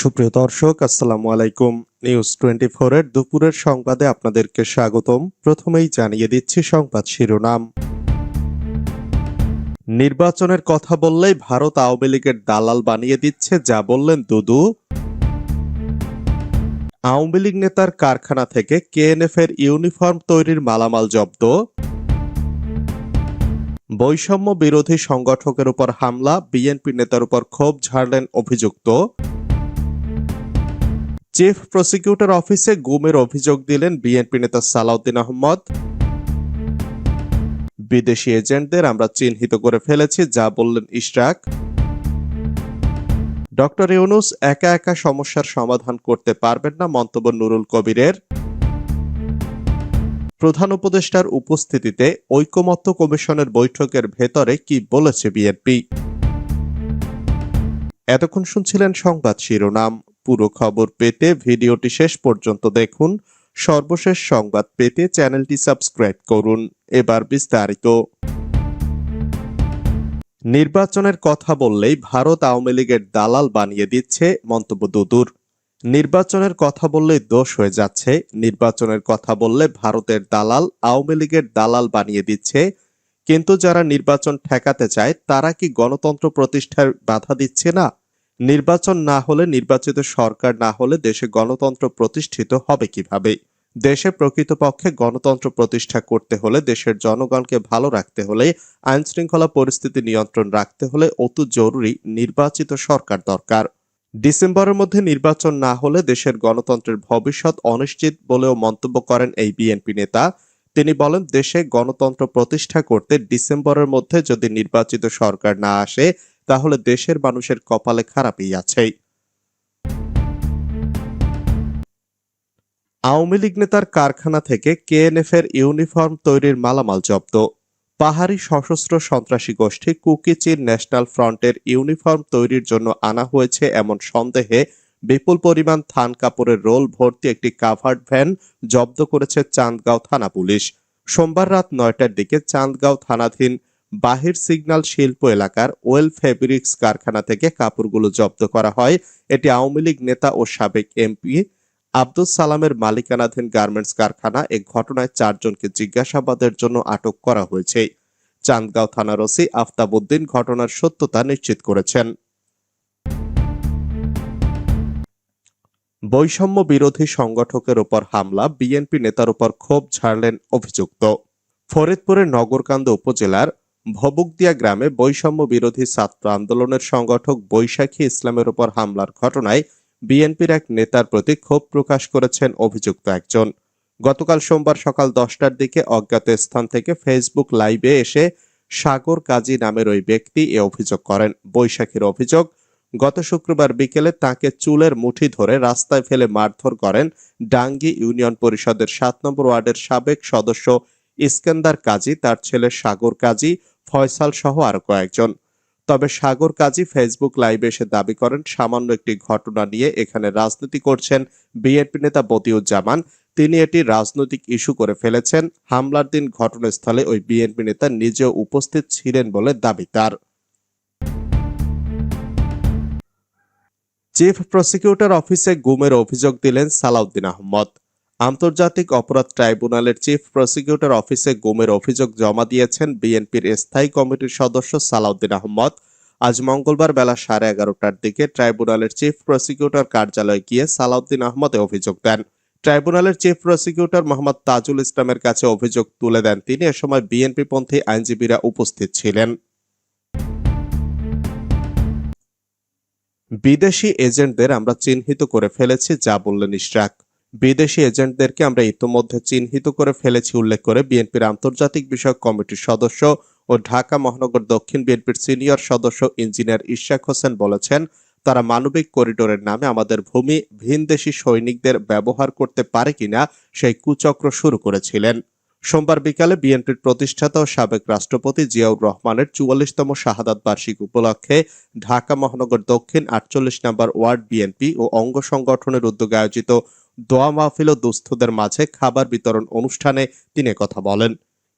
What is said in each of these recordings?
সুপ্রিয় দর্শক, আসসালামু আলাইকুম। নিউজ টোয়েন্টি এর দুপুরের সংবাদে আপনাদেরকে স্বাগতম। প্রথমেই জানিয়ে দিচ্ছি সংবাদ শিরোনাম। নির্বাচনের কথা বললেই ভারত আওয়ামী লীগের দালাল বানিয়ে দিচ্ছে, যা বললেন দুদু। আওয়ামী লীগ নেতার কারখানা থেকে কেএনএফ এর ইউনিফর্ম তৈরির মালামাল জব্দ। বৈষম্য বিরোধী সংগঠকের উপর হামলা, বিএনপি নেতার উপর ক্ষোভ, ঝাড়লেন অভিযুক্ত। চিফ প্রসিকিউটর অফিসে গুমের অভিযোগ দিলেন বিএনপি নেতা সালাউদ্দিন আহমদ। বিদেশি এজেন্টদের আমরা চিহ্নিত করে ফেলেছি, যা বললেন ইশরাক। ডক্টর ইউনুস একা একা সমস্যার সমাধান করতে পারবেন না মন্তব্য নুরুল কবিরের। প্রধান উপদেষ্টার উপস্থিতিতে ঐকমত্য কমিশনের বৈঠকের ভেতরে কি বলেছে বিএনপি? এতক্ষণ শুনছিলেন সংবাদ শিরোনাম। পুরো খবর পেতে ভিডিওটি শেষ পর্যন্ত দেখুন। সর্বশেষ সংবাদ পেতে চ্যানেলটি সাবস্ক্রাইব করুন। এবার বিস্তারিত। নির্বাচনের কথা বললেই ভারত আওয়ামী লীগের দালাল বানিয়ে দিচ্ছে মন্তব্য দুদুর। নির্বাচনের কথা বললেই দোষ হয়ে যাচ্ছে। নির্বাচনের কথা বললে ভারতের দালাল আওয়ামী লীগের দালাল বানিয়ে দিচ্ছে। কিন্তু যারা নির্বাচন ঠেকাতে চায়, তারা কি গণতন্ত্র প্রতিষ্ঠার বাধা দিচ্ছে না? নির্বাচন না হলে, নির্বাচিত সরকার না হলে দেশে গণতন্ত্র প্রতিষ্ঠিত হবে কীভাবে? দেশে প্রকৃতপক্ষে গণতন্ত্র প্রতিষ্ঠা করতে হলে, দেশের জনগণকে ভালো রাখতে হলে আইন শৃঙ্খলা পরিস্থিতি নিয়ন্ত্রণ রাখতে হলে অতি জরুরি নির্বাচিত সরকার দরকার। ডিসেম্বরের মধ্যে নির্বাচন না হলে দেশের গণতন্ত্রের ভবিষ্যৎ অনিশ্চিত বলেও মন্তব্য করেন এই বিএনপি নেতা। তিনি বলেন, দেশে গণতন্ত্র প্রতিষ্ঠা করতে ডিসেম্বরের মধ্যে যদি নির্বাচিত সরকার না আসে তাহলে দেশের মানুষের কপালে খারাপই আছে আওয়ামী লীগ নেতার কারখানা থেকে কেএনএফ এর ইউনিফর্ম তৈরির মালামাল জব্দ। পাহাড়ি সশস্ত্র সন্ত্রাসী গোষ্ঠী কুকিচির ন্যাশনাল ফ্রন্টের ইউনিফর্ম তৈরির জন্য আনা হয়েছে এমন সন্দেহে বিপুল পরিমাণ থান কাপড়ের রোল ভর্তি একটি কাভার্ড ভ্যান জব্দ করেছে চান্দগাঁও থানা পুলিশ। সোমবার রাত নয়টার দিকে চান্দগাঁও থানাধীন বাহির সিগন্যাল শিল্প এলাকার ওয়েল ফেব্রিক্স কারখানা থেকে কাপড়গুলো জব্দ করা হয়। এটি আওয়ামী লীগ নেতা ও সাবেক এমপি আব্দুল সালামের মালিকানাধীন গার্মেন্টস কারখানা এ ঘটনায় চারজনকে জিজ্ঞাসাবাদের জন্য আটক করা হয়েছে। চান্দগাঁও থানার ওসি আফতাবউদ্দিন ঘটনার সত্যতা নিশ্চিত করেছেন। বৈষম্য বিরোধী সংগঠকের উপর হামলা, বিএনপি নেতার উপর ক্ষোভ ঝাড়লেন অভিযুক্ত। ফরিদপুরের নগরকান্দ উপজেলার ভবুকদিয়া গ্রামে বৈষম্য বিরোধী ছাত্র আন্দোলনের সংগঠক বৈশাখী ইসলামের উপর হামলার ঘটনায় বিএনপির এক নেতার প্রতি ক্ষোভ প্রকাশ করেছেন অভিযুক্ত একজন। গতকাল সোমবার সকাল দশটার দিকে অজ্ঞাত স্থান থেকে ফেসবুক লাইভে এসে সাগর কাজী নামের ওই ব্যক্তি এ অভিযোগ করেন। বৈশাখীর অভিযোগ, গত শুক্রবার বিকেলে তাকে চুলের মুঠি ধরে রাস্তায় ফেলে মারধর করেন ডাঙ্গি ইউনিয়ন পরিষদের সাত নম্বর ওয়ার্ডের সাবেক সদস্য ইস্কেন্দার কাজী, তার ছেলে সাগর কাজী ফয়সাল সহ আরও কয়েকজন। তবে সাগর কাজী ফেসবুক লাইভে এসে দাবি করেন, সামান্য একটি ঘটনা নিয়ে এখানে রাজনীতি করছেন বিএনপি নেতা বদিউজ্জামান। তিনি এটি রাজনৈতিক ইস্যু করে ফেলেছেন। হামলার দিন ঘটনাস্থলে ওই বিএনপি নেতা নিজেও উপস্থিত ছিলেন বলে দাবি তার। চিফ প্রসিকিউটর অফিসে গুমের অভিযোগ দিলেন সালাউদ্দিন আহমদ। আন্তর্জাতিক অপরাধ ট্রাইব্যুনালের চিফ প্রসিকিউটর অফিসে গুমের অভিযোগ জমা দিয়েছেন বিএনপির স্থায়ী কমিটির সদস্য সালাউদ্দিন আহমদ। আজ মঙ্গলবার বেলা সাড়ে এগারোটার দিকে ট্রাইব্যুনালের চিফ প্রসিকিউটর কার্যালয়ে গিয়ে সালাউদ্দিন আহমদ অভিযোগ দেন। ট্রাইব্যুনালের চিফ প্রসিকিউটর মোহাম্মদ তাজুল ইসলামের কাছে অভিযোগ তুলে দেন তিনি এ সময় বিএনপি পন্থী আইনজীবীরা উপস্থিত ছিলেন। বিদেশি এজেন্টদের আমরা চিহ্নিত করে ফেলেছি, যা বললেন ইশরাক। বিদেশি এজেন্টদেরকে আমরা ইতোমধ্যে চিহ্নিত করে ফেলেছি, উল্লেখ করে বিএনপির আন্তর্জাতিক বিষয়ক কমিটির সদস্য ও ঢাকা মহানগর দক্ষিণ বিএনপির সিনিয়র সদস্য ইঞ্জিনিয়ার ইশাক হোসেন বলেছেন, তারা মানবিক করিডোরের নামে আমাদের ভূমি ভিনদেশি সৈনিকদের ব্যবহার করতে পারে কিনা সেই কুচক্র শুরু করেছিলেন। সোমবার বিকালে বিএনপির প্রতিষ্ঠাতা ও সাবেক রাষ্ট্রপতি জিয়াউর রহমানের চুয়াল্লিশতম শাহাদাত বার্ষিক উপলক্ষে ঢাকা মহানগর দক্ষিণ আটচল্লিশ নম্বর ওয়ার্ড বিএনপি ও অঙ্গ সংগঠনের উদ্যোগে আয়োজিত দোয়া মাহফিল ও দুস্থদের মাঝে খাবার বিতরণ অনুষ্ঠানে তিনি কথা বলেন।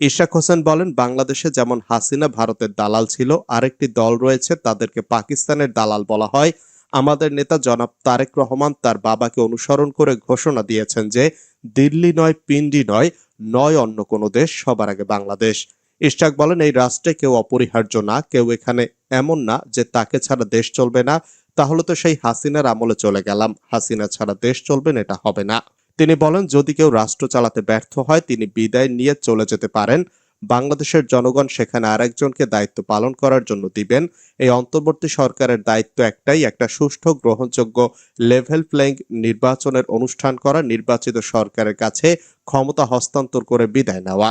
ইশাক হোসেন বলেন, বাংলাদেশে যেমন হাসিনা ভারতের দালাল ছিল, আরেকটি দল রয়েছে তাদেরকে পাকিস্তানের দালাল বলা হয়। আমাদের নেতা জনাব তারেক রহমান তার বাবাকে অনুসরণ করে ঘোষণা দিয়েছেন যে, দিল্লি নয়, পিন্ডি নয় নয় অন্য কোনো দেশ, সবার আগে বাংলাদেশ। ইশাক বলেন, এই রাষ্ট্রে কেউ অপরিহার্য না, কেউ এখানে এমন না যে তাকে ছাড়া দেশ চলবে না তাহলে তো সেই হাসিনার আমলে চলে গেলাম। হাসিনা ছাড়া দেশ চলবেন এটা হবে না। তিনি বলেন, যদি কেউ রাষ্ট্র চালাতে ব্যর্থ হয়, তিনি বিদায় নিয়ে চলে যেতে পারেন। বাংলাদেশের জনগণ সেখানে আরেকজনকে দায়িত্ব পালন করার জন্য দিবেন। এই অন্তর্বর্তী সরকারের দায়িত্ব একটাই, একটা সুষ্ঠু, গ্রহণযোগ্য লেভেল প্লেইং নির্বাচনের অনুষ্ঠান করা, নির্বাচিত সরকারের কাছে ক্ষমতা হস্তান্তর করে বিদায় নেওয়া।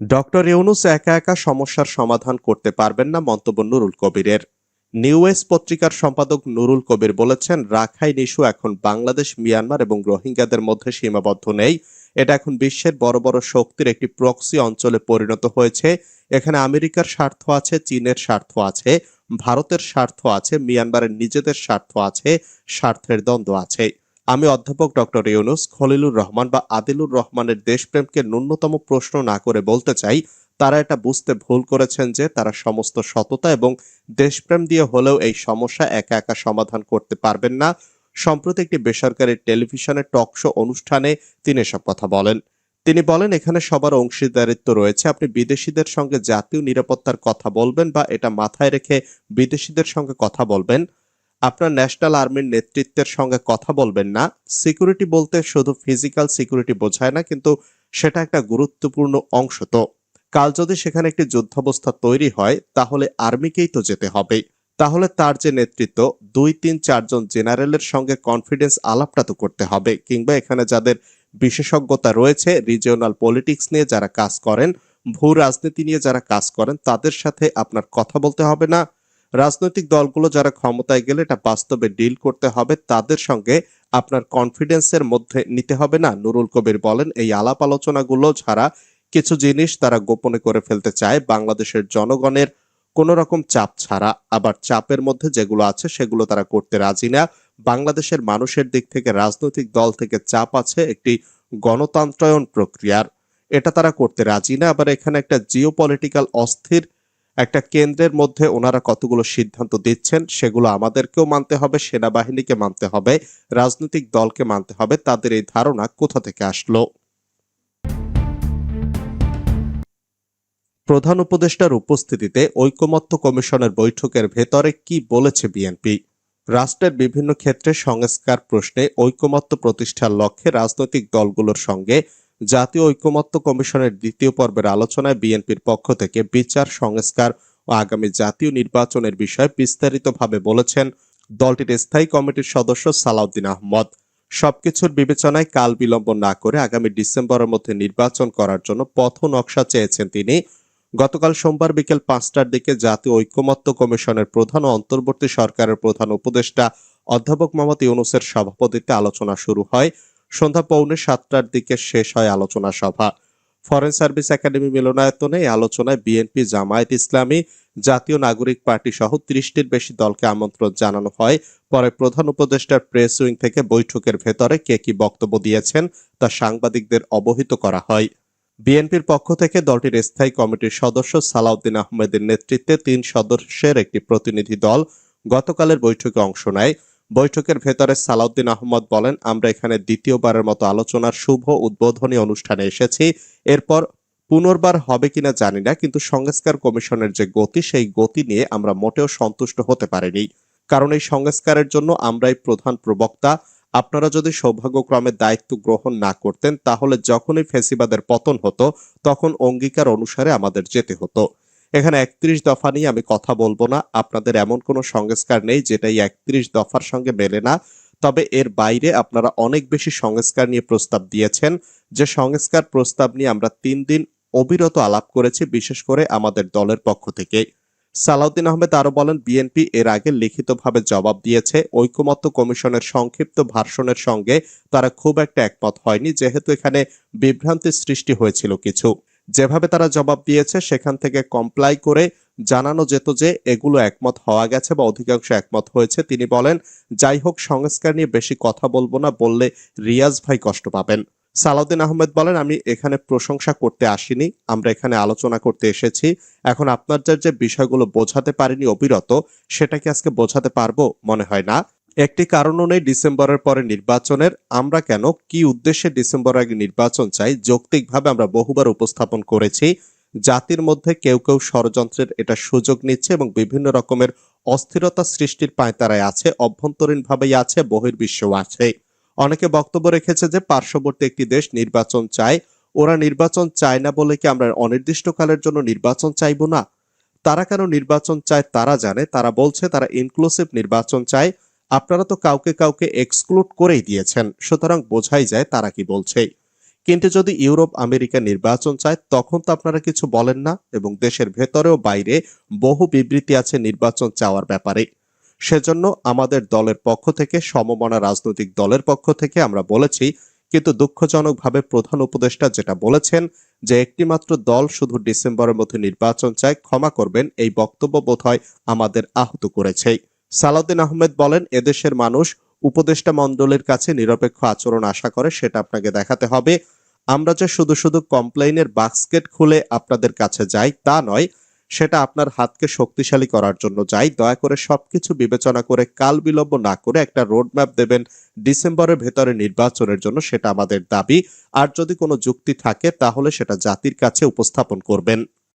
ডক্টর ইউনুস একা একা সমস্যার সমাধান করতে পারবেন না মন্তব্য নুরুল কবিরের। নিউ ওয়েস পত্রিকার সম্পাদক নুরুল কবির বলেছেন, রাখাইন ইস্যু এখন বাংলাদেশ, মিয়ানমার এবং রোহিঙ্গাদের মধ্যে সীমাবদ্ধ নেই। এটা এখন বিশ্বের বড় বড় শক্তির একটি প্রক্সি অঞ্চলে পরিণত হয়েছে। এখানে আমেরিকার স্বার্থ আছে, চীনের স্বার্থ আছে, ভারতের স্বার্থ আছে, মিয়ানমারের নিজেদের স্বার্থ আছে, স্বার্থের দ্বন্দ্ব আছে। আমি অধ্যাপক ডক্টর ইউনুস খলিলুর রহমান বা আদিলুর রহমানের দেশপ্রেমকে ন্যূনতম প্রশ্ন না করে বলতে চাই, তারা এটা বুঝতে ভুল করেছেন যে তারা সমস্ত সততা এবং দেশপ্রেম দিয়ে হলেও এই সমস্যা একা একা সমাধান করতে পারবেন না। সম্প্রতি একটি বেসরকারি টেলিভিশনের টক শো অনুষ্ঠানে তিনি এসব কথা বলেন। তিনি বলেন, এখানে সবার অংশীদারিত্ব রয়েছে। আপনি বিদেশিদের সঙ্গে জাতীয় নিরাপত্তার কথা বলবেন বা এটা মাথায় রেখে বিদেশিদের সঙ্গে কথা বলবেন। আপনার ন্যাশনাল আর্মির নেতৃত্বের সঙ্গে কথা বলবেন না। সিকিউরিটি বলতে শুধু ফিজিক্যাল সিকিউরিটি বোঝায় না, কিন্তু সেটা একটা গুরুত্বপূর্ণ অংশ তো। কাল যদি সেখানে একটি যুদ্ধাবস্থা তৈরি হয়, তাহলে আর্মিকেই তো যেতে হবে। তাহলে তার যে নেতৃত্ব, দুই তিন চারজন জেনারেলের সঙ্গে কনফিডেন্স আলাপটা তো করতে হবে, কিংবা এখানে যাদের বিশেষজ্ঞতা রয়েছে, রিজিওনাল পলিটিক্স নিয়ে যারা কাজ করেন, ভূ রাজনীতি নিয়ে যারা কাজ করেন, তাদের সাথে আপনার কথা বলতে হবে না। রাজনৈতিক দলগুলো যারা ক্ষমতায় গেলে এটা বাস্তবে ডিল করতে হবে, তাদের সঙ্গে আপনার কনফিডেন্সের মধ্যে নিতে হবে না। নুরুল কবির বলেন, এই আলাপ আলোচনাগুলো ছাড়া কিছু জিনিস তারা গোপনে করে ফেলতে চায়। বাংলাদেশের জনগণের কোন রকম চাপ ছাড়া। আবার চাপের মধ্যে যেগুলো আছে, সেগুলো তারা করতে রাজি না। বাংলাদেশের মানুষের দিক থেকে, রাজনৈতিক দল থেকে চাপ আছে একটি গণতন্ত্রায়ন প্রক্রিয়ার। এটা তারা করতে রাজি না। আবার এখানে একটা জিও অস্থির একটা কেন্দ্রের মধ্যে ওনারা কতগুলো সিদ্ধান্ত দিচ্ছেন, সেগুলো আমাদেরকেও মানতে হবে, সেনাবাহিনীকে মানতে হবে, রাজনৈতিক দলকে মানতে হবে, তাদের এই ধারণা কোথা থেকে আসলো? প্রধান উপদেষ্টার উপস্থিতিতে ঐকমত্য কমিশনের বৈঠকের ভেতরে কি বলেছে বিএনপি? রাষ্ট্রের বিভিন্ন ক্ষেত্রে সংস্কার প্রশ্নে ঐকমত্য প্রতিষ্ঠার লক্ষ্যে রাজনৈতিক দলগুলোর সঙ্গে জাতীয় ঐকমত্য কমিশনের দ্বিতীয় পর্বের আলোচনায় বিএনপির পক্ষ থেকে বিচার, সংস্কার ও আগামী জাতীয় নির্বাচনের বিষয়ে বিস্তারিতভাবে বলেছেন দলটির স্থায়ী কমিটির সদস্য সালাউদ্দিন আহমদ। সবকিছুর বিবেচনায় কাল বিলম্ব না করে আগামী ডিসেম্বরের মধ্যে নির্বাচন করার জন্য পথ নকশা চেয়েছেন তিনি। গতকাল সোমবার বিকেল পাঁচটার দিকে জাতীয় ঐক্যমত্য কমিশনের প্রধান ও অন্তর্বর্তী সরকারের প্রধান উপদেষ্টা অধ্যাপক মোহাম্মদ ইউনুসের সভাপতিত্বে আলোচনা শুরু হয়। সন্ধ্যা পৌনে সাতটার দিকে শেষ হয় আলোচনা সভা। ফরেন সার্ভিস একাডেমি মিলনায়তনে এই আলোচনায় বিএনপি জামায়াত ইসলামী, জাতীয় নাগরিক পার্টি সহ ত্রিশটির বেশি দলকে আমন্ত্রণ জানানো হয়। পরে প্রধান উপদেষ্টার প্রেস উইং থেকে বৈঠকের ভেতরে কে কি বক্তব্য দিয়েছেন তা সাংবাদিকদের অবহিত করা হয়। বিএনপির পক্ষ থেকে দলটির স্থায়ী কমিটির সদস্য সালাউদ্দিন আহমেদের নেতৃত্বে তিন সদস্যের একটি প্রতিনিধি দল গতকালের বৈঠকে অংশ নেয়। বৈঠকের ভেতরে সালাউদ্দিন আহমদ বলেন, আমরা এখানে দ্বিতীয়বারের মতো আলোচনার শুভ উদ্বোধনী অনুষ্ঠানে এসেছি। এরপর পুনর্বার হবে কিনা জানি না, কিন্তু সংস্কার কমিশনের যে গতি, সেই গতি নিয়ে আমরা মোটেও সন্তুষ্ট হতে পারিনি। কারণ এই সংস্কারের জন্য আমরাই প্রধান প্রবক্তা। আপনারা যদি সৌভাগ্যক্রমে দায়িত্ব গ্রহণ না করতেন, তাহলে যখনই ফেসিবাদের পতন হতো, তখন অঙ্গীকার অনুসারে আমাদের যেতে হতো। এখানে একত্রিশ দফা নিয়ে আমি কথা বলব না। আপনাদের এমন কোনো সংস্কার নেই যেটা এই একত্রিশ দফার সঙ্গে মেলে না। তবে এর বাইরে আপনারা অনেক বেশি সংস্কার নিয়ে প্রস্তাব দিয়েছেন। যে সংস্কার প্রস্তাব নিয়ে আমরা তিন দিন অবিরত আলাপ করেছি, বিশেষ করে আমাদের দলের পক্ষ থেকে। সালাউদ্দিন আহমেদ আরও বলেন, বিএনপি এর আগে লিখিতভাবে জবাব দিয়েছে। ঐকমত্য কমিশনের সংক্ষিপ্ত ভার্সনের সঙ্গে তারা খুব একটা একমত হয়নি, যেহেতু এখানে বিভ্রান্তির সৃষ্টি হয়েছিল কিছু। যেভাবে তারা জবাব দিয়েছে, সেখান থেকে কমপ্লাই করে জানানো যেত যে এগুলো একমত হওয়া গেছে বা অধিকাংশ একমত হয়েছে। তিনি বলেন, যাই হোক, সংস্কার নিয়ে বেশি কথা বলব না, বললে রিয়াজ ভাই কষ্ট পাবেন। সালাউদ্দিন আহমেদ বলেন, আমি এখানে প্রশংসা করতে আসিনি, আমরা এখানে আলোচনা করতে এসেছি। এখন আপনার যে বিষয়গুলো বোঝাতে পারিনি অবিরত সেটা কি আজকে বোঝাতে পারব মনে হয় না। একটি কারণও নেই ডিসেম্বরের পরে নির্বাচনের। আমরা কেন, কি উদ্দেশ্যে ডিসেম্বর আগে নির্বাচন চাই? যৌক্তিকভাবে আমরা বহুবার উপস্থাপন করেছি। জাতির মধ্যে কেউ কেউ ষড়যন্ত্রের এটা সুযোগ নিচ্ছে এবং বিভিন্ন রকমের অস্থিরতা সৃষ্টির পায়তারায় আছে, অভ্যন্তরীণভাবেই আছে বহির্বিশ্ব আছে। অনেকে বক্তব্য রেখেছে যে পার্শ্ববর্তী একটি দেশ নির্বাচন চায়। ওরা নির্বাচন চায় না বলে কি আমরা অনির্দিষ্টকালের জন্য নির্বাচন চাইব না? তারা কেন নির্বাচন চায় তারা জানে, তারা বলছে তারা ইনক্লুসিভ নির্বাচন চায়। আপনারা তো কাউকে কাউকে এক্সক্লুড করেই দিয়েছেন, সুতরাং বোঝাই যায় তারা কি বলছে। কিন্তু যদি ইউরোপ আমেরিকা নির্বাচন চায়, তখন তো আপনারা কিছু বলেন না এবং দেশের ভেতরেও বাইরে বহু বিবৃতি আছে নির্বাচন চাওয়ার ব্যাপারে। সেজন্য আমাদের দলের পক্ষ থেকে, সমমনা রাজনৈতিক দলের পক্ষ থেকে আমরা বলেছি, কিন্তু দুঃখজনকভাবে প্রধান উপদেষ্টা যেটা বলেছেন যে একটিমাত্র দল শুধু ডিসেম্বরের মধ্যে নির্বাচন চায়, ক্ষমা করবেন, এই বক্তব্য বোধহয় আমাদের আহত করেছে। সালাউদ্দিন আহমেদ বলেন, এদেশের মানুষ উপদেষ্টা মণ্ডলের কাছে নিরপেক্ষ আচরণ আশা করে, সেটা আপনাকে দেখাতে হবে। আমরা যে শুধু শুধু কমপ্লেইনের বাস্কেট খুলে আপনাদের কাছে যাই তা নয়, সেটা আপনার হাতকে শক্তিশালী করার জন্য যাই। দয়া করে সবকিছু বিবেচনা করে, কাল বিলম্ব না করে একটা রোডম্যাপ দেবেন ডিসেম্বরের ভেতরে নির্বাচনের জন্য, সেটা আমাদের দাবি। আর যদি কোনো যুক্তি থাকে, তাহলে সেটা জাতির কাছে উপস্থাপন করবেন।